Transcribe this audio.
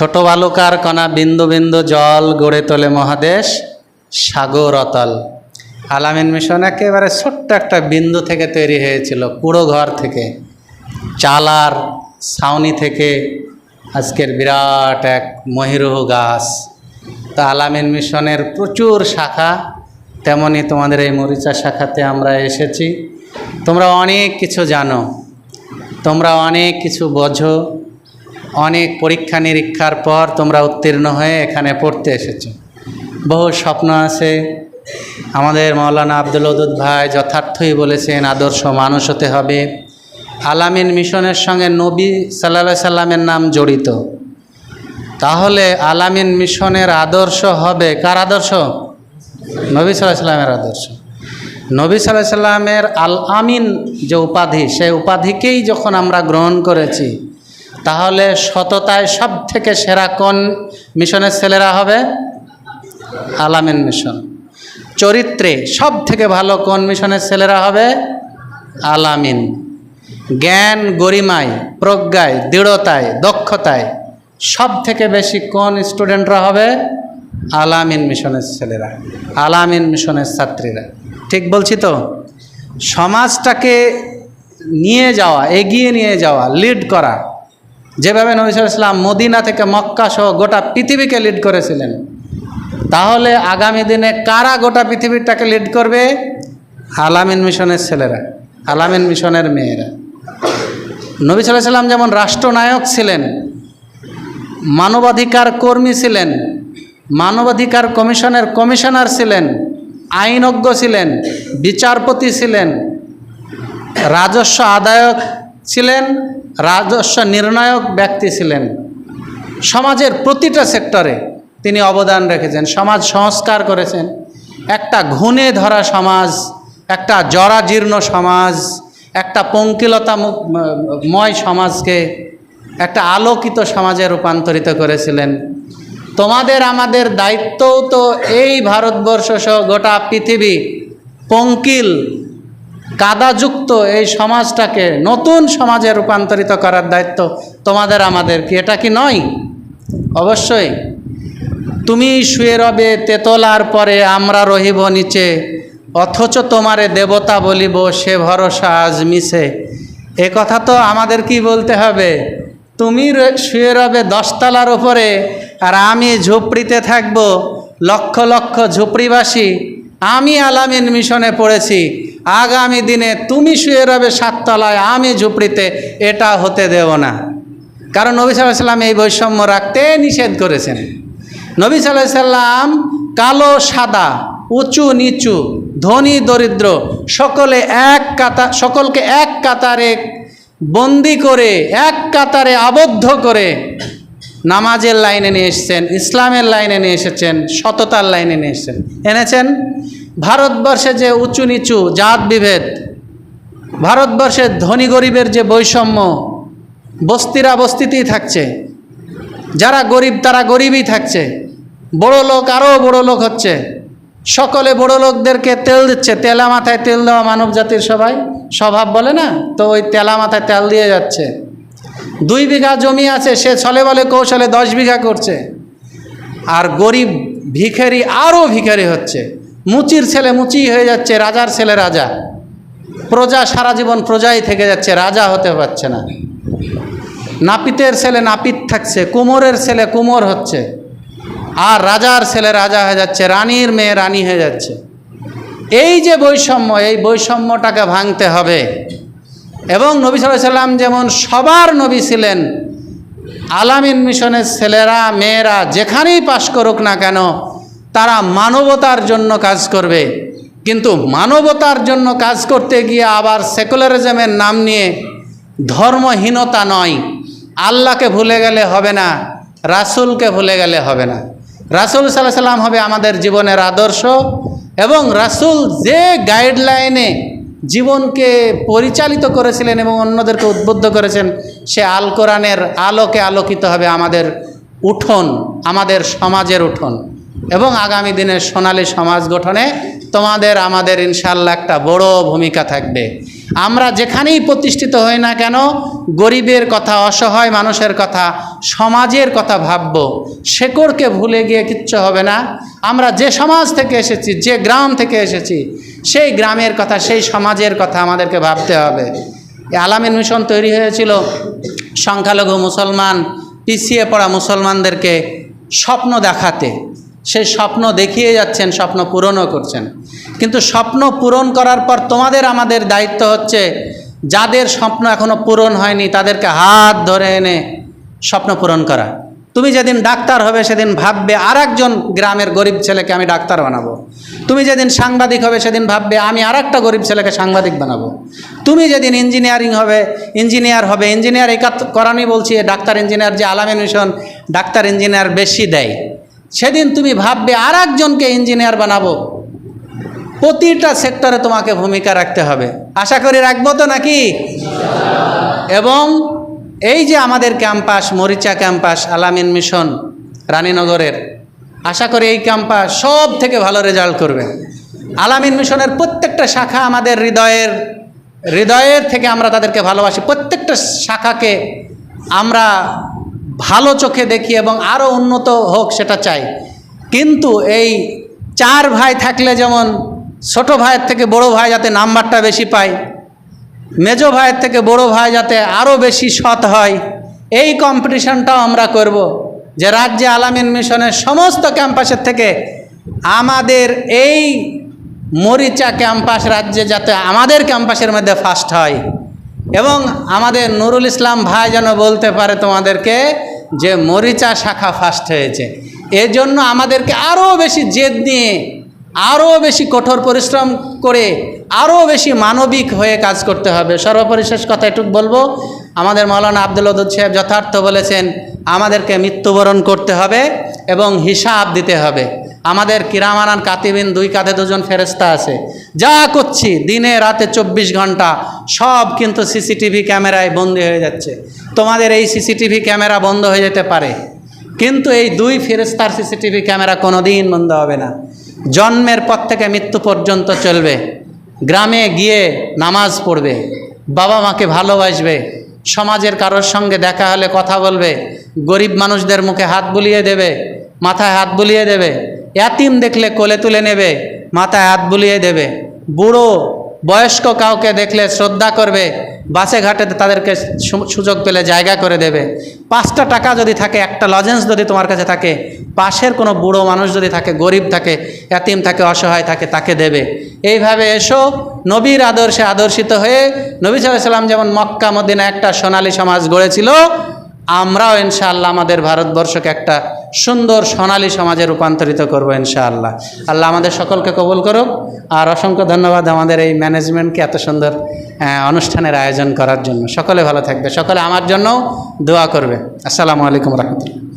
ছোট বালুকার কণা বিন্দু বিন্দু জল গড়ে তোলে মহাদেশ সাগর অতল আলামিন মিশন একেবারে ছোট্ট একটা বিন্দু থেকে তৈরি হয়েছিল কুড়ো ঘর থেকে। চালার ছাউনি থেকে আজকের বিরাট এক মহিরুহ গাছ। তা আলামিন মিশনের প্রচুর শাখা, তেমনি তোমাদের এই মরিচা শাখাতে আমরা এসেছি। তোমরা অনেক কিছু জানো, তোমরা অনেক কিছু বোঝো। অনেক পরীক্ষা নিরীক্ষার পর তোমরা উত্তীর্ণ হয়ে এখানে পড়তে এসেছ। বহু স্বপ্ন আছে। আমাদের মৌলানা আব্দুল ওদুদ ভাই যথার্থই বলেছেন, আদর্শ মানুষ হতে হবে। আলামিন মিশনের সঙ্গে নবী সাল্লা সাল্লামের নাম জড়িত। তাহলে আলামিন মিশনের আদর্শ হবে কার আদর্শ? নবী সাল্লাহ সাল্লামের আদর্শ। নবী সাল্লাহ সাল্লামের আল আমিন যে উপাধি, সেই উপাধিকেই যখন আমরা গ্রহণ করেছি তাহলে সততায় সব থেকে সেরা কোন মিশনের ছেলেরা হবে? আলামিন মিশন। চরিত্রে সব থেকে ভালো কোন মিশনের ছেলেরা হবে? আলামিন। জ্ঞান গরিমায় প্রজ্ঞায় দৃঢ়তায় দক্ষতায় সব থেকে বেশি কোন স্টুডেন্টরা হবে? আলামিন মিশনের ছেলেরা, আলামিন মিশনের ছাত্রীরা। ঠিক বলছি তো? সমাজটাকে নিয়ে যাওয়া, এগিয়ে নিয়ে যাওয়া লিড করা যেভাবে নবী ইসলাম মদিনা থেকে মক্কা সহ গোটা পৃথিবীকে লিড করেছিলেন, তাহলে আগামী দিনে কারা গোটা পৃথিবীটাকে লিড করবে? আলামিন মিশনের ছেলেরা, আলামিন মিশনের মেয়েরা। নবী সাল্লাম যেমন রাষ্ট্রনায়ক ছিলেন, মানবাধিকার কর্মী ছিলেন, মানবাধিকার কমিশনের কমিশনার ছিলেন, আইনজ্ঞ ছিলেন, বিচারপতি ছিলেন, রাজস্ব আদায়ক ছিলেন, রাজস্ব নির্ণায়ক ব্যক্তি ছিলেন। সমাজের প্রতিটা সেক্টরে তিনি অবদান রেখেছেন, সমাজ সংস্কার করেছেন। একটা ঘুণে ধরা সমাজ, একটা জরাজীর্ণ সমাজ, একটা পঙ্কিলতাময় সমাজকে একটা আলোকিত সমাজে রূপান্তরিত করেছিলেন। তোমাদের আমাদের দায়িত্বও তো এই ভারতবর্ষ সহ গোটা পৃথিবী পঙ্কিল কাদাযুক্ত এই সমাজটাকে নতুন সমাজে রূপান্তরিত করার দায়িত্ব তোমাদের, আমাদের কি? এটা কি নয়? অবশ্যই। তুমি শুয়ে রবে তেতলার পরে আমরা রহিব নিচে, অথচ তোমারে দেবতা বলিব সে ভরসা আজ মিশে এ কথা তো আমাদের কি বলতে হবে? তুমি শুয়ে রবে দশতলার ওপরে আর আমি ঝুপড়িতে থাকব, লক্ষ লক্ষ ঝুপড়িবাসী আমি আলামিন মিশনে পড়েছি। আগামী দিনে তুমি শুয়ে রবে সাততলায়, আমি ঝুপড়িতে, এটা হতে দেব না। কারণ নবী সাল্লাহ সাল্লাম এই বৈষম্য রাখতে নিষেধ করেছেন। নবী সাল্লাহ সাল্লাম কালো, সাদা, উঁচু, নিচু, ধনী, দরিদ্র, সকলে এক কাতা, সকলকে এক কাতারে বন্দি করে, এক কাতারে আবদ্ধ করে নামাজের লাইনে নিয়ে এসেছেন, ইসলামের লাইনে নিয়ে এসেছেন, সততার লাইনে নিয়ে এসেছেন। এনেছেন? ভারতবর্ষে যে উঁচু নিচু জাত বিভেদ, ভারতবর্ষের ধনী গরিবের যে বৈষম্য, বস্তিরা বস্তিতেই থাকছে। যারা গরিব, তারা গরিবই থাকছে। বড় লোক আরও বড় লোক হচ্ছে। সকলে বড় লোকদেরকে তেল দিচ্ছে। তেলা মাথায় তেল দেওয়া মানব জাতির সবাই স্বভাব বলে না? তো ওই তেলা মাথায় তেল দিয়ে যাচ্ছে। দুই বিঘা জমি আছে, সে ছলে বলে কৌশলে দশ বিঘা করছে। আর গরিব ভিখারি আরও ভিখারি হচ্ছে। মুচির ছেলে মুচি হয়ে যাচ্ছে, রাজার ছেলে রাজা। প্রজা সারা জীবন প্রজাই থেকে যাচ্ছে, রাজা হতে পারছে না। নাপিতের ছেলে নাপিত থাকছে, কুমোরের ছেলে কুমোর হচ্ছে। আর রাজার ছেলে রাজা হয়ে যাচ্ছে, রানীর মেয়ে রানী হয়ে যাচ্ছে। এই যে বৈষম্য, এই বৈষম্যটাকে ভাঙতে হবে। এবং নবী সাল্লাম যেমন সবার নবী ছিলেন, আলামিন মিশনের ছেলেরা, মেয়েরা যেখানেই পাশ করুক না কেন, তারা মানবতার জন্য কাজ করবে। কিন্তু মানবতার জন্য কাজ করতে গিয়ে আবার সেকুলারিজমের নাম নিয়ে ধর্মহীনতা নয়। আল্লাহকে ভুলে গেলে হবে না, রাসূলকে ভুলে গেলে হবে না। রাসূল সাল্লাহ সাল্লাম হবে আমাদের জীবনের আদর্শ এবং রাসূল যে গাইডলাইনে জীবনকে পরিচালিত করেছিলেন এবং অন্যদেরকে উদ্বুদ্ধ করেছেন, সে আল কোরআনের আলোকে আলোকিত হবে আমাদের উঠোন, আমাদের সমাজের উঠোন। এবং আগামী দিনের সোনালী সমাজ গঠনে তোমাদের, আমাদের ইনশাল্লাহ একটা বড় ভূমিকা থাকবে। আমরা যেখানেই প্রতিষ্ঠিত হই না কেন, গরিবের কথা, অসহায় মানুষের কথা, সমাজের কথা ভাবব। শেকড়কে ভুলে গিয়ে কিচ্ছু হবে না। আমরা যে সমাজ থেকে এসেছি, যে গ্রাম থেকে এসেছি, সেই গ্রামের কথা, সেই সমাজের কথা আমাদেরকে ভাবতে হবে। আলামিন মিশন তৈরি হয়েছিল। সংখ্যালঘু মুসলমান, পিছিয়ে পড়া মুসলমানদেরকে স্বপ্ন দেখাতে। সেই স্বপ্ন দেখিয়ে যাচ্ছেন, স্বপ্ন পূরণও করছেন। কিন্তু স্বপ্ন পূরণ করার পর তোমাদের আমাদের দায়িত্ব হচ্ছে, যাদের স্বপ্ন এখনও পূরণ হয়নি, তাদেরকে হাত ধরে এনে স্বপ্ন পূরণ করা। তুমি যেদিন ডাক্তার হবে, সেদিন ভাববে আর একজন গ্রামের গরিব ছেলেকে আমি ডাক্তার বানাবো। তুমি যেদিন সাংবাদিক হবে, সেদিন ভাববে, আমি আর একটা গরিব ছেলেকে সাংবাদিক বানাবো। তুমি যেদিন ইঞ্জিনিয়ারিং হবে, ইঞ্জিনিয়ার হবে, ইঞ্জিনিয়ার এই করানি বলছি ডাক্তার ইঞ্জিনিয়ার যে আলামিন মিশন ডাক্তার ইঞ্জিনিয়ার বেশি দেয়। সেদিন তুমি ভাববে আর একজনকে ইঞ্জিনিয়ার বানাবো। প্রতিটা সেক্টরে তোমাকে ভূমিকা রাখতে হবে। আশা করি রাখব তো নাকি? এবং এই যে আমাদের ক্যাম্পাস মরিচা ক্যাম্পাস আলামিন মিশন রানীনগরের, আশা করি এই ক্যাম্পাস সব থেকে ভালো রেজাল্ট করবে। আলামিন মিশনের প্রত্যেকটা শাখা আমাদের হৃদয়ের হৃদয়ের থেকে আমরা তাদেরকে ভালোবাসি। প্রত্যেকটা শাখাকে আমরা ভালো চোখে দেখি এবং আরও উন্নত হোক সেটা চাই। কিন্তু এই চার ভাই থাকলে যেমন ছোট ভাইয়ের থেকে বড় ভাই যাতে নাম্বারটা বেশি পায়, মেজো ভাইয়ের থেকে বড় ভাই যাতে আরও বেশি সৎ হয়, এই কম্পিটিশনটাও আমরা করব যে রাজ্যে আলামিন মিশনের সমস্ত ক্যাম্পাসের থেকে আমাদের এই মরিচা ক্যাম্পাস রাজ্যে যাতে আমাদের ক্যাম্পাসের মধ্যে ফার্স্ট হয়। এবং আমাদের নুরুল ইসলাম ভাই যেন বলতে পারে তোমাদেরকে যে মরিচা শাখা ফার্স্ট হয়েছে। এজন্য আমাদেরকে আরও বেশি জেদ নিয়ে আরও বেশি কঠোর পরিশ্রম করে আরও বেশি মানবিক হয়ে কাজ করতে হবে। সর্বপরিশেষ কথা একটু বলব, আমাদের মৌলানা আব্দুল ওদুদ সাহেব যথার্থ বলেছেন, আমাদেরকে মৃত্যুবরণ করতে হবে এবং হিসাব দিতে হবে। আমাদের কিরামারান কাতিবিন দুই কাঁধে দুজন ফেরেস্তা আছে। যা করছি, দিনে রাতে চব্বিশ ঘণ্টা সব কিন্তু সিসিটিভি ক্যামেরায় বন্দি হয়ে যাচ্ছে। তোমাদের এই সিসিটিভি ক্যামেরা বন্ধ হয়ে যেতে পারে। কিন্তু এই দুই ফেরেস্তার সিসিটিভি ক্যামেরা কোনো দিন বন্ধ হবে না। জন্মের পর থেকে মৃত্যু পর্যন্ত চলবে। গ্রামে গিয়ে নামাজ পড়বে। বাবা মাকে ভালোবাসবে। সমাজের কারোর সঙ্গে দেখা হলে কথা বলবে। গরিব মানুষদের মুখে হাত বুলিয়ে দেবে। মাথায় হাত বুলিয়ে দেবে। ইয়াতিম দেখলে কোলে তুলে নেবে, মাথায় হাত বুলিয়ে দেবে। বুড়ো, বয়স্ক কাউকে দেখলে শ্রদ্ধা করবে, বাসে ঘাটে তাদেরকে সুযোগ পেলে জায়গা করে দেবে। পাঁচটা টাকা যদি থাকে, একটা লজেন্স যদি তোমার কাছে থাকে, পাশের কোনো বুড়ো মানুষ যদি থাকে, গরিব থাকে, এতিম থাকে, অসহায় থাকে, তাকে দেবে। এইভাবে এসো, নবীর আদর্শে আদর্শিত হয়ে, নবী সাল্লাম যেমন মক্কা মদিনা একটা সোনালী সমাজ গড়েছিল, আমরাও ইনশাআল্লাহ আমাদের ভারতবর্ষকে একটা সুন্দর সোনালী সমাজে রূপান্তরিত করব ইনশাআল্লাহ। আল্লাহ আমাদের সকলকে কবুল করুক। আর অসংখ্য ধন্যবাদ আমাদের এই ম্যানেজমেন্টকে এত সুন্দর অনুষ্ঠানের আয়োজন করার জন্য। সকলে ভালো থাকবে। সকলে আমার জন্যও দোয়া করবে। আসসালামু আলাইকুম রহমতুল্লাহ।